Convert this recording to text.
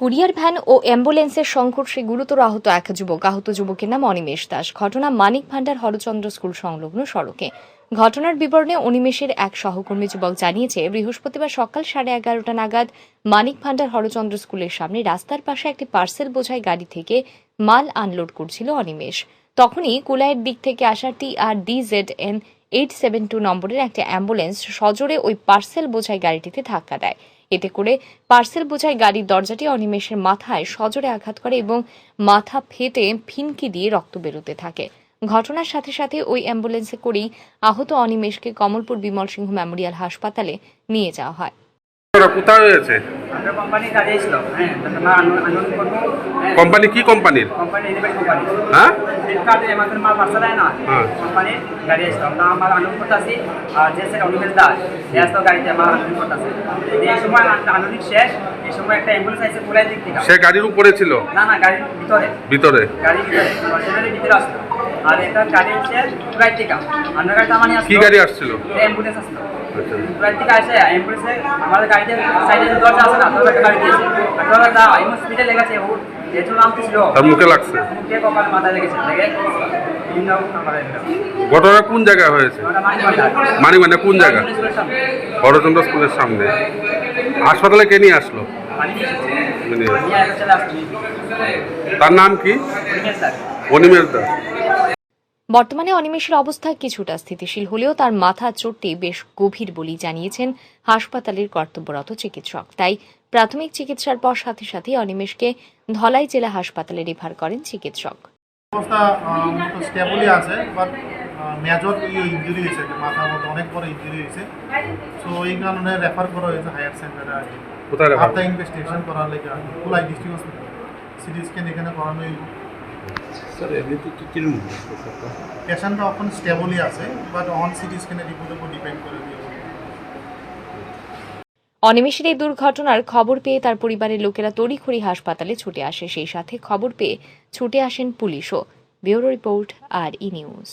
Courier van ও অ্যাম্বুলেন্সের সংঘর্ষে গুরুতর আহত এক যুবক। আহত যুবকের নাম অনিমেষ দাস। ঘটনা মানিক ভান্ডার, হরচন্দ্র স্কুল সংলগ্ন সড়কে। ঘটনার বিবরণে অনিমেষের এক সহকর্মী যুবক জানিয়েছে, বৃহস্পতিবার সকাল সাড়ে এগারোটা নাগাদ মানিক ভান্ডার, হরচন্দ্র স্কুলের সামনে রাস্তার পাশে একটি পার্সেল বোঝাই গাড়ি থেকে মাল আনলোড করছিল অনিমেষ। তখনই কুলাইয়ের দিক থেকে আসা T R D Z N eight seven two নম্বরের একটা অ্যাম্বুলেন্স সজোরে ওই পার্সেল বোঝাই গাড়িটিতে ধাক্কা দেয়। এতে করে পার্সেল বোঝাই গাড়ির দরজাটি অনিমেষের মাথায় সজোরে আঘাত করে এবং মাথা ফেটে ফিনকি দিয়ে রক্ত বেরোতে থাকে। ঘটনার সাথে সাথে ওই অ্যাম্বুলেন্সে করেই আহত অনিমেষকে কমলপুর বিমল সিংহ মেমোরিয়াল হাসপাতালে নিয়ে যাওয়া হয়। কোথায় হয়েছে? কোম্পানি হ্যাঁ কি কোম্পানির কোম্পানি হ্যাঁ? গাড়ি আসলো আমরা আমার আনন্দ করতেছি আর যে সেটা অনুমেশ দাস সে আসতো গাড়িতে আমার আনন্দ করতেছি। এই সময় আনন্দ শেষ এই সময় একটা অ্যাম্বুলেন্স আসছে পুরাই দিক থেকে। সে গাড়ির উপরে ছিল? না না গাড়ির ভিতরে। ভিতরে? গাড়ির ভিতরে ভিতরে আসলো। আর এটা গাড়ি হচ্ছে পুরাই টিকা অন্য গাড়িটা মানে কি গাড়ি আসছিল? অ্যাম্বুলেন্স আসলো। আসে অ্যাম্বুলেন্সে আমাদের গাড়িতে সাইডে দরজা আছে না? দরজাটা গাড়ি দিয়েছে। আর দরজাটা এমন স্পিডে লেগেছে ও যেহেতু নামতে ছিল। তার মুখে লাগছে? মুখে কপাল মাথায় লেগেছে লেগে ঘটনা কোন জায়গায় হয়েছে? মানে মানে কোন জায়গা? হরচন্দ্র স্কুলের সামনে। হাসপাতালে কে নিয়ে আসলো? তার নাম কি? অনিমেষ দাস বর্তমানে অনিমেষের অবস্থা কিছুটা স্থিতিশীল হলেও তার মাথা চোটটি বেশ গভীর বলেই জানিয়েছেন হাসপাতালের কর্তব্যরত চিকিৎসক। তাই প্রাথমিক চিকিৎসার পর সাথে সাথে অনিমেষকে ধলাই জেলা হাসপাতালে রেফার করেন চিকিৎসক। অবস্থা স্টেবলই আছে বাট মেজর ইঞ্জুরি হয়েছে মাথার মধ্যে অনেক বড় ইঞ্জুরি হয়েছে। সো এই কারণে রেফার করা হয়েছে হায়ার সেন্টারে আর কি। কোথায় রেফার ইনভেস্টিগেশন করার লেগে আর কি কুলাই ডিস্ট্রিক্ট হসপিটাল সিটি স্ক্যান এখানে করানো হইব পেশেন্টটা এখন স্টেবলই আছে বাট অন সিটি স্ক্যানের রিপোর্ট উপর ডিপেন্ড করে অনিমেষের এই দুর্ঘটনার খবর পেয়ে তার পরিবারের লোকেরা তড়িখড়ি হাসপাতালে ছুটে আসে। সেই সাথে খবর পেয়ে ছুটে আসেন পুলিশও। Bureau report R E news.